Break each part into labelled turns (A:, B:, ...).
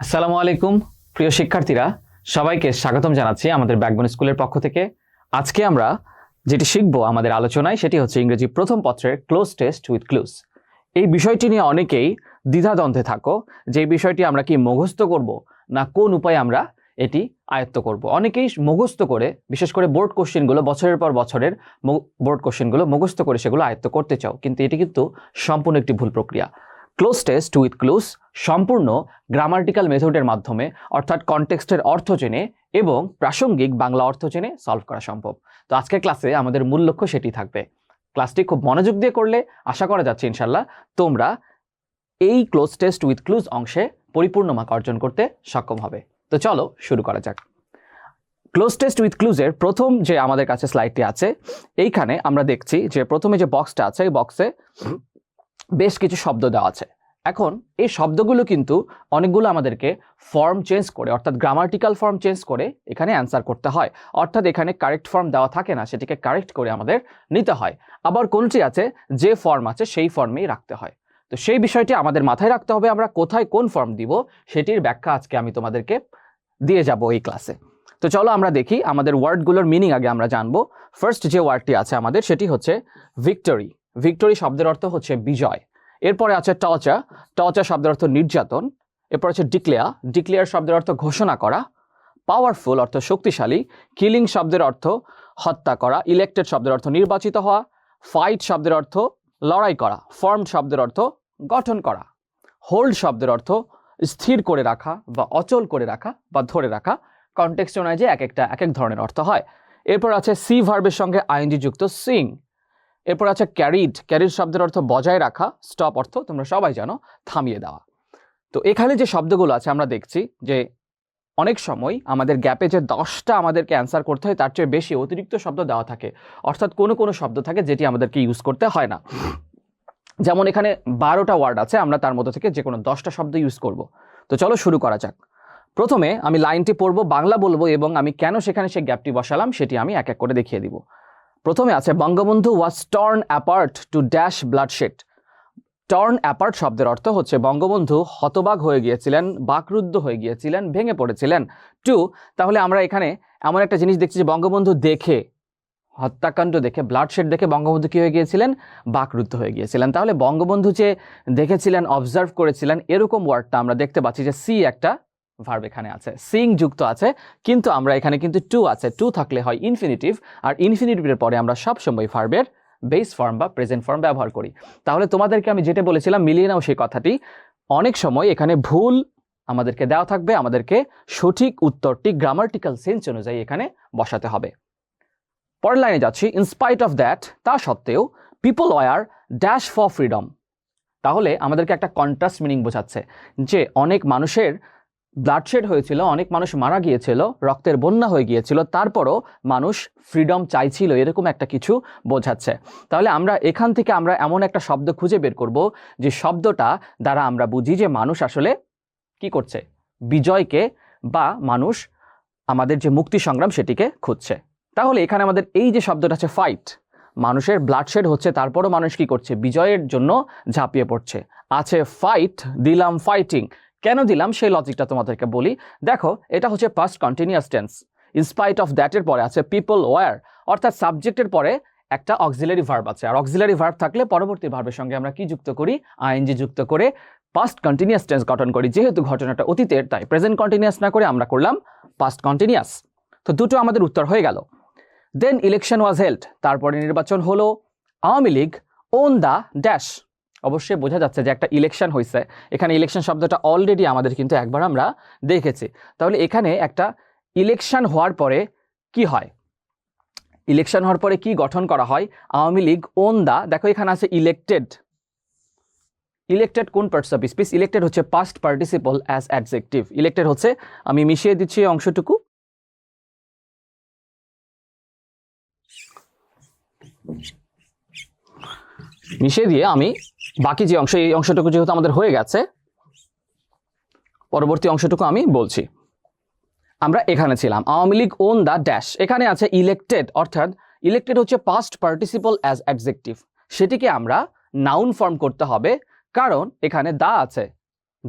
A: আসসালামু আলাইকুম, প্রিয় শিক্ষার্থীরা। সবাইকে স্বাগতম জানাচ্ছি আমাদের ব্যাকবোন স্কুলের পক্ষ থেকে। আজকে আমরা যেটি শিখব আমাদের আলোচনায়, সেটি হচ্ছে ইংরেজি প্রথম পত্রের ক্লোজ টেস্ট উইথ ক্লুজ এই বিষয়টি নিয়ে অনেকেই দ্বিধাদ্বন্দ্বে থাকো, যে বিষয়টি আমরা কি মুখস্থ করব, না কোন উপায়ে আমরা এটি আয়ত্ত করব। অনেকেই মুখস্থ করে, বিশেষ করে বোর্ড কোশ্চেনগুলো বছরের পর বছরের বোর্ড কোশ্চেনগুলো মুখস্থ করে সেগুলো আয়ত্ত করতে চাও, কিন্তু এটি কিন্তু সম্পূর্ণ একটি ভুল প্রক্রিয়া। ক্লোজ টেস্ট উইথ ক্লুজ সম্পূর্ণ গ্রামার্টিক্যাল মেথডের মাধ্যমে, অর্থাৎ কনটেক্সটের অর্থ জেনে এবং প্রাসঙ্গিক বাংলা অর্থ জেনে সলভ করা সম্ভব। তো আজকের ক্লাসে আমাদের মূল লক্ষ্য সেটি থাকবে। ক্লাসটি খুব মনোযোগ দিয়ে করলে আশা করা যাচ্ছে ইনশাল্লাহ তোমরা এই ক্লোজ টেস্ট উইথ ক্লুজ অংশে পরিপূর্ণ মার্ক অর্জন করতে সক্ষম হবে। তো চলো শুরু করা যাক। ক্লোজ টেস্ট উইথ ক্লুজের প্রথম যে আমাদের কাছে স্লাইডটি আছে, এইখানে আমরা দেখছি যে প্রথমে যে বক্সটা আছে, এই বক্সে বেশ কিছু শব্দ দেওয়া আছে। এখন এই শব্দগুলো কিন্তু অনেকগুলো আমাদেরকে ফর্ম চেঞ্জ করে, অর্থাৎ গ্রামাটিক্যাল ফর্ম চেঞ্জ করে এখানে অ্যান্সার করতে হয়। অর্থাৎ এখানে কারেক্ট ফর্ম দেওয়া থাকে না, সেটিকে কারেক্ট করে আমাদের নিতে হয়। আবার কোনটি আছে, যে ফর্ম আছে সেই ফর্মেই রাখতে হয়। তো সেই বিষয়টি আমাদের মাথায় রাখতে হবে, আমরা কোথায় কোন ফর্ম দিব সেটির ব্যাখ্যা আজকে আমি তোমাদেরকে দিয়ে যাব এই ক্লাসে তো চলো আমরা দেখি আমাদের ওয়ার্ডগুলোর মিনিং আগে আমরা জানব। ফার্স্ট যে ওয়ার্ডটি আছে আমাদের, সেটি হচ্ছে ভিক্টরি ভিক্টরি শব্দের অর্থ হচ্ছে বিজয়। এরপরে আছে টচা টচা শব্দের অর্থ নির্যাতন। এরপর আছে ডিক্লেয়ার ডিক্লেয়ার শব্দের অর্থ ঘোষণা করা। পাওয়ারফুল অর্থ শক্তিশালী। কিলিং শব্দের অর্থ হত্যা করা। ইলেক্টেড শব্দের অর্থ নির্বাচিত হওয়া। ফাইট শব্দের অর্থ লড়াই করা। ফর্ম শব্দের অর্থ গঠন করা। হোল্ড শব্দের অর্থ স্থির করে রাখা বা অচল করে রাখা বা ধরে রাখা। কনটেক্সট অনুযায়ী এক একটা, এক এক ধরনের অর্থ হয়। এরপর আছে সি ভার্বের সঙ্গে আইনজি যুক্ত সিং। এরপর আছে ক্যারিড ক্যারিড শব্দের অর্থ বজায় রাখা স্টপ অর্থ তোমরা সবাই জানো, থামিয়ে দেওয়া। তো এখানে যে শব্দগুলো আছে আমরা দেখছি যে অনেক সময় আমাদের গ্যাপে যে দশটা আমাদেরকে অ্যান্সার করতে হয়, তার চেয়ে বেশি অতিরিক্ত শব্দ দেওয়া থাকে। অর্থাৎ কোনো কোনো শব্দ থাকে যেটি আমাদেরকে ইউজ করতে হয় না। যেমন এখানে বারোটা ওয়ার্ড আছে, আমরা তার মধ্যে থেকে যে কোনো দশটা শব্দ ইউজ করব। তো চলো শুরু করা যাক। প্রথমে আমি লাইনটি পড়ব, বাংলা বলব এবং আমি কেন সেখানে সেই গ্যাপটি বসালাম, সেটি আমি এক এক করে দেখিয়ে দিব। প্রথমে আছে Bangabandhu was torn apart to dash bloodshed torn apart শব্দের অর্থ হচ্ছে বঙ্গবন্ধু হতবাক হয়ে গিয়েছিলেন, বাকরুদ্ধ হয়ে গিয়েছিলেন, ভেঙে পড়েছিলেন। টু তাহলে আমরা এখানে এমন একটা জিনিস দেখছি যে বঙ্গবন্ধু দেখে, হত্যাকাণ্ড দেখে ব্লাডশেড দেখে বঙ্গবন্ধু কী হয়ে গিয়েছিলেন? বাকরুদ্ধ হয়ে গিয়েছিলেন। তাহলে বঙ্গবন্ধু যে দেখেছিলেন অবজার্ভ করেছিলেন, এরকম ওয়ার্ডটা আমরা দেখতে পাচ্ছি যে সি একটা ভার্ব এখানে আছে। সিং যুক্ত আছে, কিন্তু আমরা এখানে কিন্তু টু আছে। টু থাকলে হয় ইনফিনিটিভ আর ইনফিনিটিভের পরে আমরা সবসময় ভার্বের বেস ফর্ম বা প্রেজেন্ট ফর্ম ব্যবহার করি। তাহলে তোমাদেরকে আমি যেটা বলেছিলাম, মিলিয়ে নাও সেই কথাটি। অনেক সময় এখানে ভুল আমাদেরকে দেওয়া থাকবে, আমাদেরকে সঠিক উত্তরটি গ্রামার্টিক্যাল সেন্স অনুযায়ী এখানে বসাতে হবে। পরের লাইনে যাচ্ছি। ইনস্পাইট অফ দ্যাট তা সত্ত্বেও people were dash for freedom তাহলে আমাদেরকে একটা কন্ট্রাস্ট মিনিং বোঝাচ্ছে যে অনেক মানুষের ব্লাডশেড হয়েছিল, অনেক মানুষ মারা গিয়েছিল, রক্তের বন্যা হয়ে গিয়েছিল, তারপরও মানুষ ফ্রিডম চাইছিল, এরকম একটা কিছু বোঝাচ্ছে। তাহলে আমরা এখান থেকে আমরা এমন একটা শব্দ খুঁজে বের করব, যে শব্দটা দ্বারা আমরা বুঝি যে মানুষ আসলে কি করছে? বিজয়কে বা মানুষ আমাদের যে মুক্তি সংগ্রাম সেটিকে খুঁজছে। তাহলে এখানে আমাদের এই যে শব্দটা আছে ফাইট মানুষের ব্লাডশেড হচ্ছে, তারপরও মানুষ কি করছে? বিজয়ের জন্য ঝাঁপিয়ে পড়ছে। আছে ফাইট দিলাম ফাইটিং কেন দিলাম সেই লজিকটা তোমাদেরকে বলি। দেখো, এটা হচ্ছে past continuous tense in spite of দ্যাটের পরে আছে পিপল ওয়ার অর্থাৎ সাবজেক্টের পরে একটা অক্সিলারি ভার্ব আছে। আর অক্সিলারি ভার্ব থাকলে পরবর্তী ভার্বের সঙ্গে আমরা কি যুক্ত করি? আইএনজি যুক্ত করে পাস্ট কন্টিনিউয়াস টেন্স গঠন করি। যেহেতু ঘটনাটা অতীতের, তাই প্রেজেন্ট কন্টিনিউয়াস না করে আমরা করলাম পাস্ট কন্টিনিউয়াস তো দুটো আমাদের উত্তর হয়ে গেল। দেন ইলেকশন ওয়াজ হেল্ড তারপরে নির্বাচন হলো। Awami League won the dash অবশ্যই বোঝা যাচ্ছে যে একটা ইলেকশন হয়েছে এখানে ইলেকশন শব্দটা অলরেডি আমাদের কিন্তু একবার আমরা দেখেছি। তাহলে এখানে একটা ইলেকশন হওয়ার পরে কি হয়? ইলেকশন হওয়ার পরে কি গঠন করা হয়? আওয়ামী লীগ ওন দা দেখো এখানে আছে ইলেক্টেড ইলেক্টেড কোন পার্টস অফ স্পিচ ইলেক্টেড হচ্ছে past participle as adjective elected হচ্ছে, আমি মিশিয়ে দিচ্ছি অংশটুকু। মিশিয়ে দিয়ে আমি বাকি যে অংশ, এই অংশটুকু যেহেতু আমাদের হয়ে গেছে, পরবর্তী অংশটুকু আমি বলছি। আমরা এখানে ছিলাম। Awami League won the dash এখানে আছে ইলেক্টেড অর্থাৎ ইলেক্টেড হচ্ছে পাস্ট পার্টিসিপল অ্যাজ অ্যাডজেক্টিভ সেটিকে আমরা নাউন ফর্ম করতে হবে, কারণ এখানে দা আছে।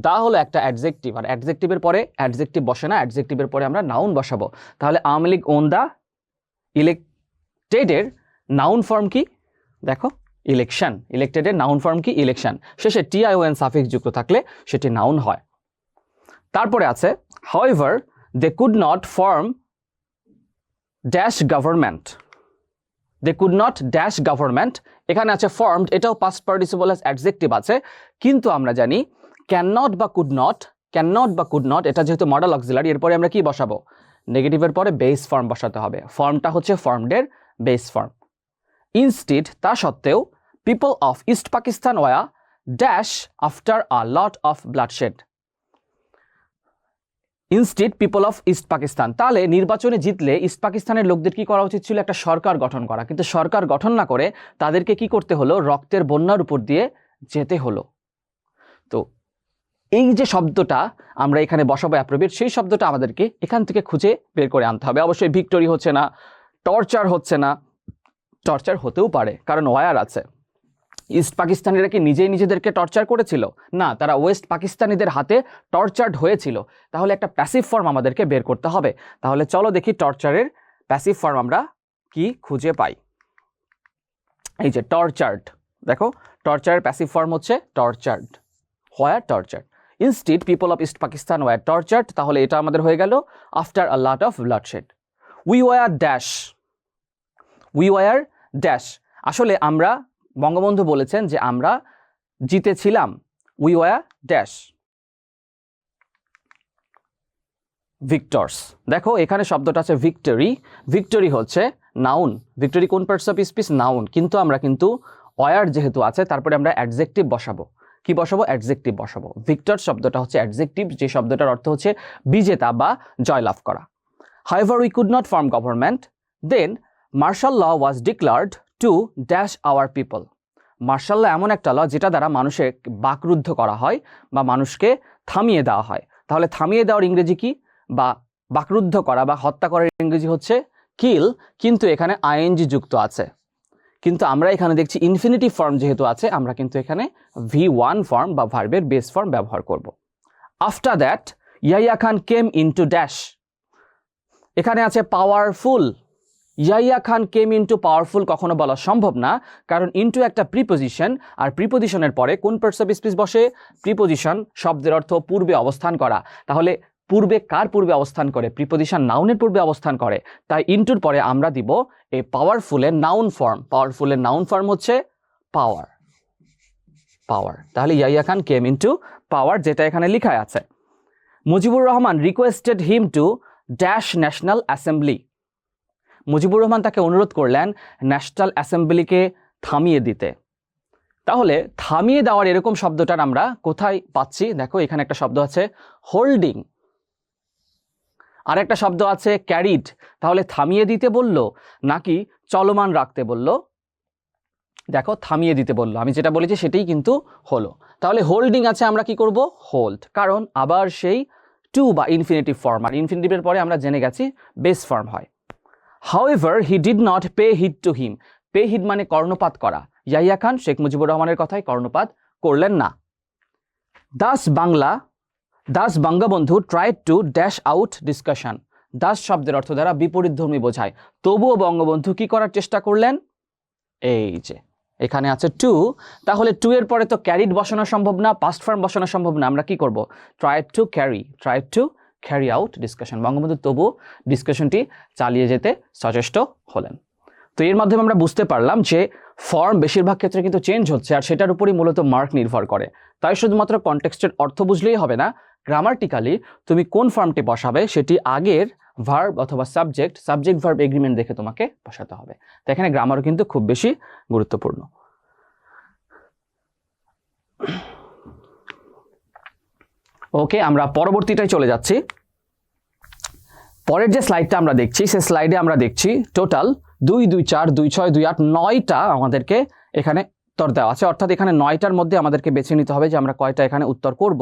A: দা হলো একটা অ্যাডজেক্টিভ আর অ্যাডজেক্টিভের পরে অ্যাডজেক্টিভ বসে না অ্যাডজেক্টিভের পরে আমরা নাউন বসাবো। তাহলে আওয়ামী লীগ ওন দ্য ইলেকটেডের নাউন ফর্ম কি? দেখো ইলেকশন ইলেকটেডের নাউন ফর্ম কি? ইলেকশন শেষে টিআইওএন সাফিক্স যুক্ত থাকলে সেটি নাউন হয়। তারপরে আছে however they could not form dash government they could not dash government এখানে আছে ফর্মড এটাও পাস্ট পার্টিসিপল অ্যাডজেক্টিভ আছে। কিন্তু আমরা জানি ক্যান নট বা কুড নট ক্যান নট বা কুড নট এটা যেহেতু মডেল অক্সিলারি এরপরে আমরা কি বসাবো? নেগেটিভের পরে বেস ফর্ম বসাতে হবে। ফর্মটা হচ্ছে ফর্মডের বেস ফর্ম ইনস্টিট তা সত্ত্বেও people of east Pakistan was dash after a lot of bloodshed instead people of east Pakistan তাহলে নির্বাচনে জিতলে ইস্ট পাকিস্তানের লোকদের কি করা উচিত ছিল? একটা সরকার গঠন করা। কিন্তু সরকার গঠন না করে তাদেরকে কি করতে হলো? রক্তের বন্যার উপর দিয়ে যেতে হলো। তো এই যে শব্দটা আমরা এখানে বসাবো অ্যাপ্রোবিয়েট সেই শব্দটা আমাদেরকে এখান থেকে খুঁজে বের করে আনতে হবে। অবশ্যই ভিক্টোরি হচ্ছে না, টর্চার হচ্ছে না। টর্চার হতেও পারে, কারণ ওয়ার আছে। ইস্ট পাকিস্তানিরা কি নিজেই নিজেদেরকে টর্চার করেছিল? না, তারা ওয়েস্ট পাকিস্তানিদের হাতে টর্চার্ড হয়েছিল। তাহলে একটা প্যাসিভ ফর্ম আমাদেরকে বের করতে হবে। তাহলে চলো দেখি টর্চারের প্যাসিভ ফর্ম আমরা কি খুঁজে পাই। এই যে টর্চার্ড দেখো টর্চারের প্যাসিভ ফর্ম হচ্ছে tortured where tortured instead people of east Pakistan were tortured তাহলে এটা আমাদের হয়ে গেল after a lot of bloodshed we were dash we were dash আসলে আমরা বঙ্গবন্ধু বলেছেন যে আমরা জিতেছিলাম উই ওয়া ড্যাশ ভিক্টর্স দেখো, এখানে শব্দটা আছে ভিক্টরি ভিক্টরি হচ্ছে নাউন ভিক্টরি কোন পার্টস অফ স্পিচ নাউন কিন্তু আমরা কিন্তু ওয়ার যেহেতু আছে, তারপরে আমরা অ্যাডজেক্টিভ বসাবো। কি বসাবো? অ্যাডজেক্টিভ বসাবো। ভিক্টর শব্দটা হচ্ছে অ্যাডজেক্টিভ যে শব্দটার অর্থ হচ্ছে বিজেতা বা জয়লাভ করা। However we could not form government then martial law was declared to dash our people martial এমন একটা ল যেটা দ্বারা মানুষের বাকরুদ্ধ করা হয় বা মানুষকে থামিয়ে দেওয়া হয়। তাহলে থামিয়ে দেওয়ার ইংরেজি কি? বা বাকরুদ্ধ করা বা হত্যা করার ইংরেজি হচ্ছে কিল কিন্তু এখানে আইএনজি যুক্ত আছে। কিন্তু আমরা এখানে দেখছি ইনফিনিটিভ ফর্ম যেহেতু আছে, আমরা কিন্তু এখানে ভি ওয়ান ফর্ম বা ভার্বের বেস ফর্ম ব্যবহার করব। After that Yahya Khan came into dash এখানে আছে powerful Yahya Khan came into powerful কখনো বলা সম্ভব না, কারণ ইন্টু একটা প্রিপোজিশন, আর প্রিপোজিশনের পরে কোন পার্টস অফ স্পিচ বসে? প্রিপোজিশন শব্দের অর্থ পূর্বে অবস্থান করা। তাহলে পূর্বে কার পূর্বে অবস্থান করে? প্রিপোজিশন নাউনের পূর্বে অবস্থান করে। তাই ইন্টুর পরে আমরা দিব এই পাওয়ারফুলের নাউন ফর্ম পাওয়ারফুলের নাউন ফর্ম হচ্ছে পাওয়ার পাওয়ার তাহলে ইয়াইয়া খান কেম ইনটু পাওয়ার যেটা এখানে লেখা আছে। Mujibur Rahman requested him to dash national assembly Mujibur Rahman তাকে অনুরোধ করলেন ন্যাশনাল অ্যাসেম্বলিকে থামিয়ে দিতে। তাহলে থামিয়ে দেওয়ার এরকম শব্দটার আমরা কোথায় পাচ্ছি? দেখো, এখানে একটা শব্দ আছে হোল্ডিং আর একটা শব্দ আছে ক্যারিড তাহলে থামিয়ে দিতে বলল নাকি চলমান রাখতে বলল? দেখো, থামিয়ে দিতে বলল। আমি যেটা বলেছি সেটাই কিন্তু হলো। তাহলে হোল্ডিং আছে, আমরা কি করব? হোল্ড কারণ আবার সেই টু বা ইনফিনিটিভ ফর্ম আর ইনফিনিটিভের পরে আমরা জেনে গেছি বেস ফর্ম হয়। However he did not pay heed to him pay heed মানে কর্ণপাত করা। ইয়াহিয়া খান, শেখ মুজিবুর রহমানের কথায় কর্ণপাত করলেন না। Thus Bangla, thus Bangabandhu try to dash out discussion thus শব্দের অর্থ দ্বারা বিপরীতধর্মী বোঝায়। তবুও বঙ্গবন্ধু কি করার চেষ্টা করলেন? এই যে, এখানে আছে টু তাহলে টু এর পরে তো ক্যারিড বসানো সম্ভব না পাস্ট ফর্ম বসানো সম্ভব না। আমরা কি করব? Try to carry try to carry out discussion Bangabandhu, তবু ডিসকাশনটি চালিয়ে যেতে সচেষ্ট হলেন। তো এর মাধ্যমে আমরা বুঝতে পারলাম যে ফর্ম বেশিরভাগ ক্ষেত্রে কিন্তু চেঞ্জ হচ্ছে আর সেটার উপরই মূলত মার্ক নির্ভর করে। তাই শুধুমাত্র কনটেক্সটের অর্থ বুঝলেই হবে না গ্রামার্টিক্যালি তুমি কোন ফর্মটি বসাবে সেটি আগের ভার্ব অথবা সাবজেক্ট সাবজেক্ট ভার্ব এগ্রিমেন্ট দেখে তোমাকে বসাতে হবে। তো এখানে গ্রামারও কিন্তু খুব বেশি গুরুত্বপূর্ণ। ওকে আমরা পরবর্তীটাই চলে যাচ্ছি। পরের যে স্লাইডটা আমরা দেখছি, সেই স্লাইডে আমরা দেখছি টোটাল দুই দুই, চার, দুই, ছয়, দুই, আট, নয়টা আমাদেরকে এখানে উত্তর দেওয়া আছে। অর্থাৎ এখানে নয়টার মধ্যে আমাদেরকে বেছে নিতে হবে যে আমরা কয়টা এখানে উত্তর করব।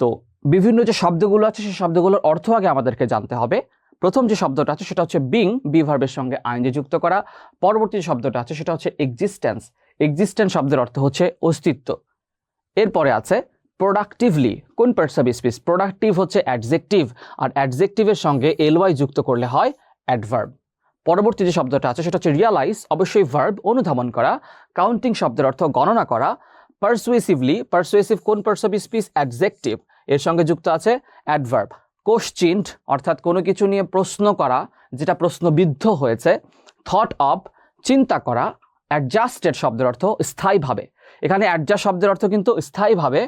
A: তো বিভিন্ন যে শব্দগুলো আছে, সেই শব্দগুলোর অর্থ আগে আমাদেরকে জানতে হবে। প্রথম যে শব্দটা আছে, সেটা হচ্ছে বিং বি ভার্বের সঙ্গে আইনজি যুক্ত করা। পরবর্তী শব্দটা আছে, সেটা হচ্ছে এক্সিস্টেন্স এক্সিস্টেন্স শব্দের অর্থ হচ্ছে অস্তিত্ব। এরপরে আছে প্রোডাক্টিভলি কোন পার্টস স্পিচ প্রোডাক্টিভ হচ্ছে অ্যাডজেক্টিভ আর অ্যাডজেক্টিভের সঙ্গে এলওয়াই যুক্ত করলে হয় অ্যাডভার্ব পরবর্তী যে শব্দটা আছে, সেটা হচ্ছে রিয়ালাইজ অবশ্যই ভার্ব অনুধাবন করা কাউন্টিং শব্দের অর্থ গণনা করা পারসুয়েসিভলি পারসুয়েসিভ কোন পার্টস অফ স্পিচ অ্যাডজেক্টিভ এর সঙ্গে যুক্ত আছে অ্যাডভার্ব কোশ্চিন্ট অর্থাৎ কোনো কিছু নিয়ে প্রশ্ন করা, যেটা প্রশ্নবিদ্ধ হয়েছে থট অফ চিন্তা করা অ্যাডজাস্টেড শব্দের অর্থ স্থায়ীভাবে। এখানে অ্যাডজাস্ট শব্দের অর্থ কিন্তু স্থায়ীভাবে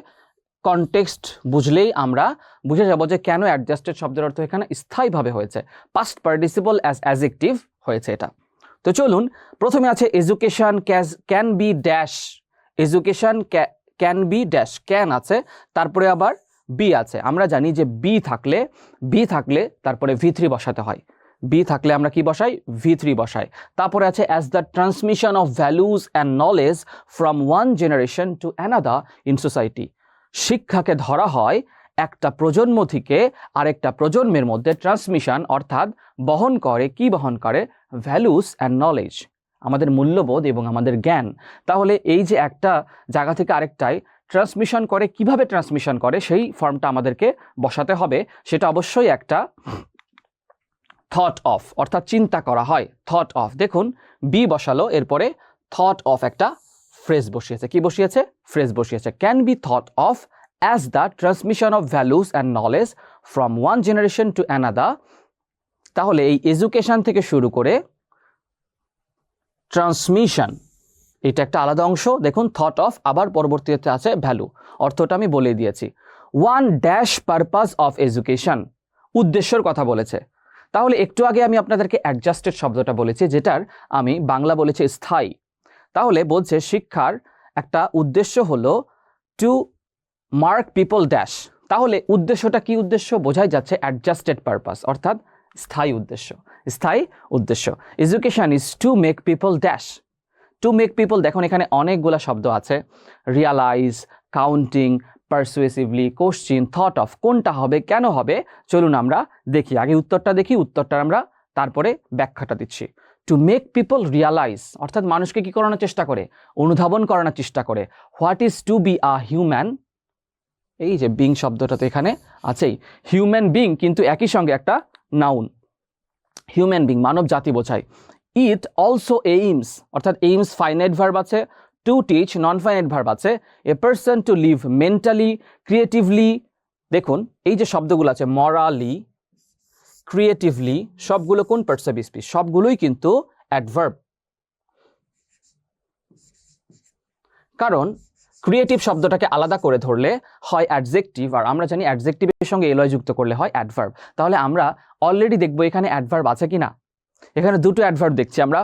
A: কনটেক্সট বুঝলেই আমরা বুঝে যাব যে কেন অ্যাডজাস্টেড শব্দের অর্থ এখানে স্থায়ীভাবে হয়েছে। পাস্ট পার্টিসিপল অ্যাজ অ্যাজেক্টিভ হয়েছে এটা। তো চলুন, প্রথমে আছে education cause can be dash education can be dash can আছে, তারপরে আবার বি আছে। আমরা জানি যে বি থাকলে বি থাকলে তারপরে ভি থ্রি বসাতে হয়। বি থাকলে আমরা কি বসাই? ভি থ্রি বসাই। তারপরে আছে as the transmission of values and knowledge from one generation to another in society শিক্ষাকে ধরা হয় একটা প্রজন্ম থেকে আরেকটা প্রজন্মের মধ্যে ট্রান্সমিশন অর্থাৎ বহন করে, কি বহন করে? ভ্যালুস অ্যান্ড নলেজ আমাদের মূল্যবোধ এবং আমাদের জ্ঞান। তাহলে এই যে একটা জায়গা থেকে আরেকটায় ট্রান্সমিশন করে, কীভাবে ট্রান্সমিশন করে, সেই ফর্মটা আমাদেরকে বসাতে হবে। সেটা অবশ্যই একটা থট অফ অর্থাৎ চিন্তা করা হয় থট অফ দেখুন বি বসালো, এরপরে থট অফ একটা ফ্রেজ বসিয়েছে। কি বসিয়েছে? ফ্রেজ বসিয়েছে। Can be thought of as the transmission of values and knowledge from one generation to another তাহলে এই এডুকেশন থেকে শুরু করে ট্রান্সমিশন এটা একটা আলাদা অংশ। দেখুন থট অফ আবার পরবর্তীতে আছে ভ্যালু অর্থটা আমি বলে দিয়েছি। One dash purpose of education উদ্দেশ্যর কথা বলেছে। তাহলে একটু আগে আমি আপনাদেরকে অ্যাডজাস্টেড শব্দটা বলেছি, যেটার আমি বাংলা বলেছি স্থায়ী। তাহলে বলছে শিক্ষার একটা উদ্দেশ্য হলো টু মার্ক পিপল ড্যাশ তাহলে উদ্দেশ্যটা কি উদ্দেশ্য? বোঝাই যাচ্ছে অ্যাডজাস্টেড পারপাস অর্থাৎ স্থায়ী উদ্দেশ্য। স্থায়ী উদ্দেশ্য। Education is to make people dash to make people দেখুন এখানে অনেকগুলো শব্দ আছে। Realise counting persuasively question thought of কোনটা হবে, কেন হবে? চলুন আমরা দেখি। আগে উত্তরটা দেখি উত্তরটা আমরা তারপরে ব্যাখ্যাটা দিচ্ছি। টু মেক পিপল রিয়ালাইজ অর্থাৎ মানুষকে কি করানোর চেষ্টা করে? অনুধাবন করানোর চেষ্টা করে। What is to be a human এই যে বিং শব্দটা তো এখানে আছেই। হিউম্যান বিং কিন্তু একই সঙ্গে একটা নাউন হিউম্যান বিং মানব জাতি বোঝায়। ইট অলসো এইমস অর্থাৎ এইমস ফাইনাইট ভার্ব আছে to teach non finite verb আছে a person to live mentally creatively দেখুন, এই যে শব্দগুলো আছে মরালি ক্রিয়েটিভলি সবগুলো কোন পার্টস অফ স্পিচ সবগুলোই কিন্তু অ্যাডভার্ব কারণ ক্রিয়েটিভ শব্দটাকে আলাদা করে ধরলে হয় অ্যাডজেক্টিভ আর আমরা জানি অ্যাডজেক্টিভের সঙ্গে এলয় যুক্ত করলে হয় অ্যাডভার্ব তাহলে আমরা অলরেডি দেখব এখানে অ্যাডভার্ব আছে কি না? এখানে দুটো অ্যাডভার্ব দেখছি আমরা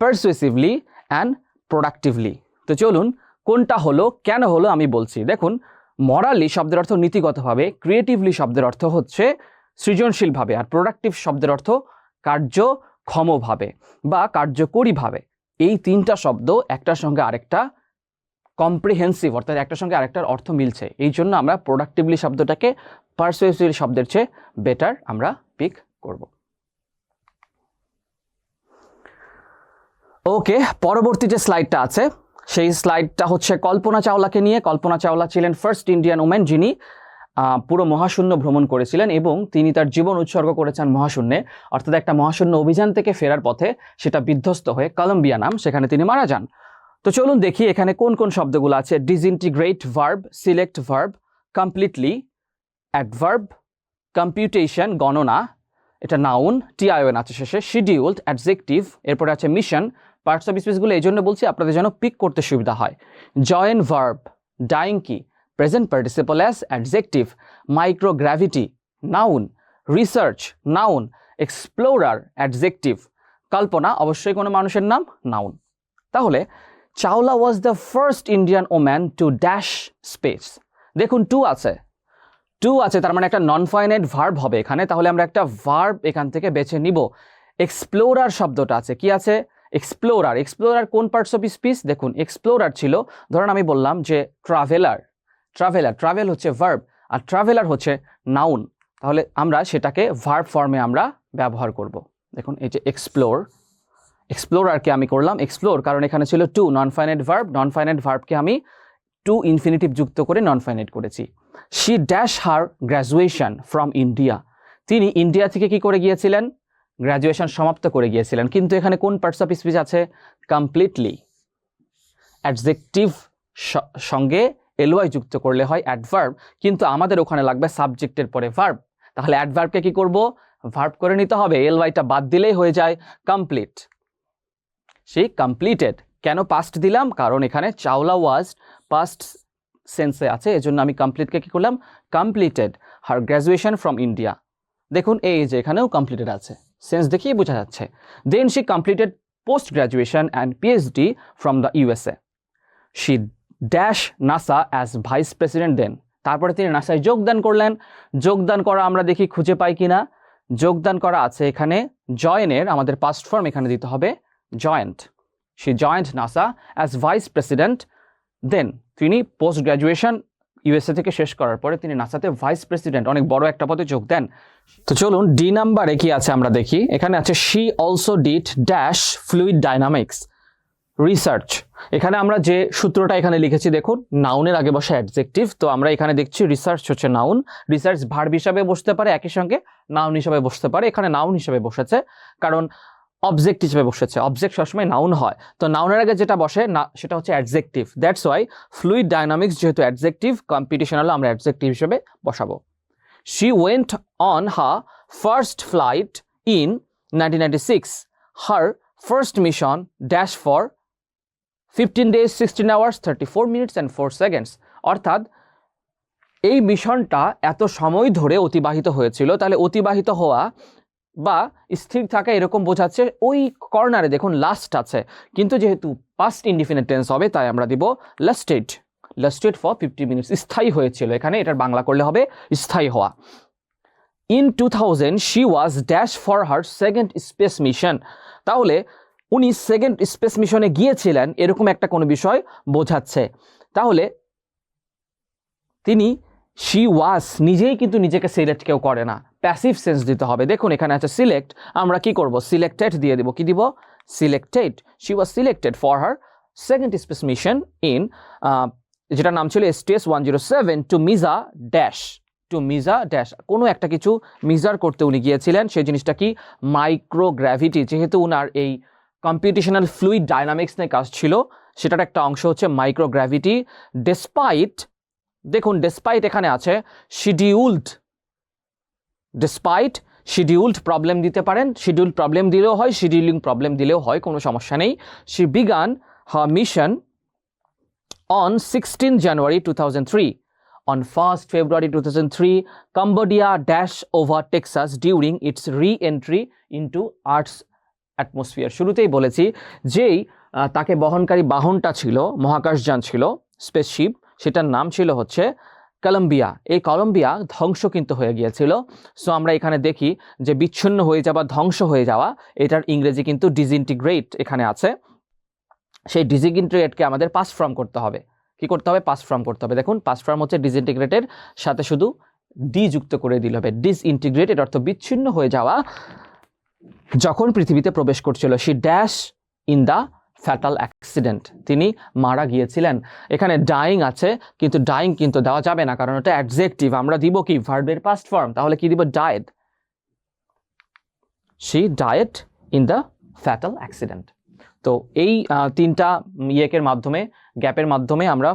A: পারসুয়েসিভলি অ্যান্ড প্রোডাক্টিভলি তো চলুন, কোনটা হলো, কেন হলো আমি বলছি। দেখুন মরালি শব্দের অর্থ নীতিগতভাবে ক্রিয়েটিভলি শব্দের অর্থ হচ্ছে সৃজনশীলভাবে আর প্রোডাক্টিভ শব্দের অর্থ কার্যক্ষমভাবে বা কার্যকরীভাবে। এই তিনটা শব্দ একটার সঙ্গে আরেকটা কম্প্রিহেন্সিভ অর্থাৎ একটার সঙ্গে আরেকটার অর্থ মিলছে। এই জন্য আমরা প্রোডাক্টিভলি শব্দটাকে পারসুয়েসিভ শব্দের চেয়ে বেটার আমরা পিক করব। ওকে, পরবর্তী যে স্লাইডটা আছে, সেই স্লাইডটা হচ্ছে কল্পনা চাওলাকে নিয়ে। কল্পনা চাওলা ছিলেন ফার্স্ট ইন্ডিয়ান ওমেন যিনি পুরো মহাশূন্য ভ্রমণ করেছিলেন এবং তিনি তার জীবন উৎসর্গ করেছেন মহাশূন্যে। অর্থাৎ একটা মহাশূন্য অভিযান থেকে ফেরার পথে সেটা বিধ্বস্ত হয়ে কলম্বিয়া নাম সেখানে তিনি মারা যান। তো চলুন দেখি এখানে কোন কোন শব্দগুলো আছে। Disintegrate verb select verb completely adverb computation গণনা, এটা নাউন টিআইওএন আছে শেষে শিডিউলড অ্যাডজেক্টিভ এরপরে আছে মিশন পার্টস অফ স্পিচগুলো এই জন্য বলছি আপনাদের যেন পিক করতে সুবিধা হয়। জয়েন ভার্ব ডাইং কি present participle as adjective microgravity noun research noun explorer adjective Kalpana অবশ্যই কোনো মানুষের নাম নাউন তাহলে, Chawla was the first Indian woman to dash space দেখুন টু আছে। টু আছে, তার মানে একটা নন ফাইনাইট ভার্ব হবে এখানে। তাহলে আমরা একটা ভার্ব এখান থেকে বেছে নিব। এক্সপ্লোরার শব্দটা আছে। কি আছে? এক্সপ্লোরার এক্সপ্লোরার কোন পার্টস অফ স্পিচ দেখুন এক্সপ্লোরার ছিল। ধরুন আমি বললাম যে ট্রাভেলার ট্রাভেলার ট্রাভেল হচ্ছে ভার্ব আর ট্রাভেলার হচ্ছে নাউন তাহলে আমরা সেটাকে ভার্ব ফর্মে আমরা ব্যবহার করব। দেখুন, এই যে এক্সপ্লোর এক্সপ্লোরারকে আমি করলাম এক্সপ্লোর কারণ এখানে ছিল to non finite verb non finite ভার্বকে আমি টু ইনফিনিটিভ যুক্ত করে নন ফাইনাইট করেছি। She dash her graduation from India তিনি ইন্ডিয়া থেকে কি করে গিয়েছিলেন? গ্র্যাজুয়েশন সমাপ্ত করে গিয়েছিলেন। কিন্তু এখানে কোন পার্টস অফ স্পিচ আছে? কমপ্লিটলি অ্যাডজেক্টিভ সঙ্গে এলওয়াই যুক্ত করলে হয় অ্যাডভার্ব কিন্তু আমাদের ওখানে লাগবে সাবজেক্টের পরে ভার্ব তাহলে অ্যাডভার্বকে কি করব? ভার্ব করে নিতে হবে। এলওয়াইটা বাদ দিলেই হয়ে যায় কমপ্লিট সেই কমপ্লিটেড কেন পাস্ট দিলাম? কারণ এখানে চাওলা ওয়াজ পাস্ট সেন্সে আছে, এজন্য আমি কমপ্লিটকে কি করলাম? Completed her graduation from India দেখুন, এই যে এখানেও কমপ্লিটেড আছে। সেন্স দেখিয়ে বোঝা যাচ্ছে। Then she completed post graduation and PhD from the USA she dash NASA as vice president then তারপরে তিনি নাসায় যোগদান করলেন। যোগদান করা আমরা দেখি খুঁজে পাই কিনা। যোগদান করা আছে এখানে। জয়েনের আমাদের পাস্ট ফর্ম এখানে দিতে হবে। Joint she joint NASA as vice president then তিনি পোস্ট গ্র্যাজুয়েশন ইউএসএ থেকে শেষ করার পরে তিনি নাসাতে ভাইস প্রেসিডেন্ট অনেক বড় একটা পদে যোগ দেন। তো চলুন ডি নাম্বারে কি আছে আমরা দেখি। এখানে আছে she also did dash fluid dynamics research এখানে আমরা যে সূত্রটা এখানে লিখেছি, দেখুন নাউনের আগে বসে অ্যাডজেক্টিভ তো আমরা এখানে দেখছি রিসার্চ হচ্ছে নাউন রিসার্চ ভার্ব হিসাবে বসতে পারে, একই সঙ্গে নাউন হিসাবে বসতে পারে। এখানে নাউন হিসাবে বসেছে, কারণ অবজেক্ট হিসেবে বসেছে। অবজেক্ট সবসময় নাউন হয়। তো নাউনের আগে যেটা বসে, না, সেটা হচ্ছে adjective that's why fluid dynamics যেহেতু অ্যাডজেক্টিভ কম্পিটিশন হলো আমরা অ্যাডজেক্টিভ হিসেবে বসাবো। She went on her first flight in nineteen ninety six her first mission dash for fifteen days sixteen hours thirty four minutes and four seconds অর্থাৎ, এই মিশনটা এত সময় ধরে অতিবাহিত হয়েছিল, তাহলে অতিবাহিত হওয়া বা স্থির থাকা এরকম বোঝাচ্ছে ওই কর্নারে। দেখুন লাস্ট আছে। কিন্তু যেহেতু পাস্ট ইনডিফিনিট টেন্স হবে, তাই আমরা দিব lasted lasted for fifty minutes স্থায়ী হয়েছিল এখানে, এটার বাংলা করলে হবে স্থায়ী হওয়া। In two thousand she was dash for her second space mission তাহলে উনি সেকেন্ড স্পেস মিশনে গিয়েছিলেন, এরকম একটা কোনো বিষয় বোঝাচ্ছে। তাহলে তিনি শি ওয়াস নিজেই কিন্তু নিজেকে সিলেক্ট কেউ করে না। প্যাসিভ সেন্স দিতে হবে। দেখুন, এখানে আছে সিলেক্ট আমরা কি করব? সিলেক্টেড দিয়ে দেব। কি দিব? Selected she was selected for her second space mission in যেটা নাম ছিল S STS one zero seven to Mirza dash to মিজা ড্যাশ কোনো একটা কিছু মিজার করতে উনি গিয়েছিলেন। সেই জিনিসটা কি? মাইক্রোগ্র্যাভিটি যেহেতু উনার এই কম্পিটিশনাল ফ্লুইড ডাইনামিক্স নিয়ে কাজ ছিল। সেটার একটা অংশ হচ্ছে মাইক্রোগ্র্যাভিটি ডেসপাইট দেখুন ডেসপাইট এখানে আছে শিডিউলড ডেসপাইট শিডিউলড প্রবলেম দিতে পারেন। শিডিউল প্রবলেম দিলেও হয় শিডিউলিং প্রবলেম দিলেও হয়, কোনো সমস্যা নেই। She began her mission on sixteen January two thousand three on first February two three Columbia dash over Texas during its reentry into earth's atmosphere শুরুতেই বলেছি যেই তাকে বহনকারী বাহনটা ছিল, মহাকাশযান ছিল স্পেসশিপ সেটার নাম ছিল হচ্ছে কলম্বিয়া এই কলম্বিয়া ধ্বংস কিন্তু হয়ে গিয়েছিল। সো আমরা এখানে দেখি যে বিচ্ছিন্ন হয়ে যাওয়া, ধ্বংস হয়ে যাওয়া, এটার ইংরেজি কিন্তু ডিসইন্টিগ্রেট এখানে আছে। সেই ডিসইন্টিগ্রেটকে আমাদের পাস ফর্ম করতে হবে। কি করতে হবে? পাস ফর্ম করতে হবে। দেখুন পাস ফর্ম হচ্ছে ডিসইন্টিগ্রেটের সাথে শুধু ডি যুক্ত করে দিলে হবে। ডিসইন্টিগ্রেটেড অর্থ বিচ্ছিন্ন হয়ে যাওয়া। যখন পৃথিবীতে প্রবেশ করছিল she dash in the fatal accident তিনি মারা গিয়েছিলেন। এখানে ডাইং আছে, কিন্তু ডাইং কিন্তু দেওয়া যাবে না, কারণ ওটা অ্যাডজেক্টিভ আমরা দিব কি? ভার্বের পাস্ট ফর্ম তাহলে কি দিব? Died she died in the fatal accident তো এই তিনটা ইয়েকের মাধ্যমে গ্যাপের মাধ্যমে আমরা